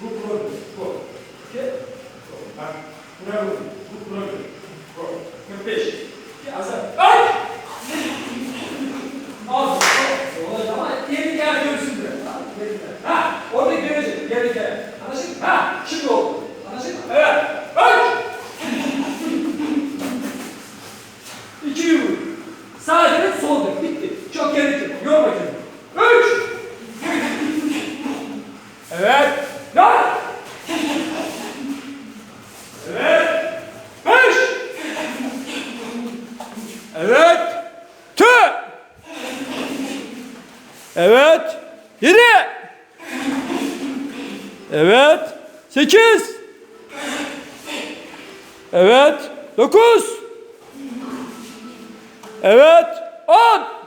Bu problem. Bu. Ki bak buna bu. Bu problem. Bu. Kırk beş. Ki azar. Ay! Az. Olacak ama yeni gel görsün de. Ha, orada görecek. Yeni gel. Anlaşıldı mı? Ha, şimdi oldu. Anlaşıldı mı? Evet. Ay! İki yumruk. Sağ direkt, sol direkt. Bitti. Çok gerek yok. Yorma kendini. Evet. Dört. Evet. Beş. Evet. Tü. Evet. Yedi. Evet. Sekiz. Evet. Dokuz. Evet. On.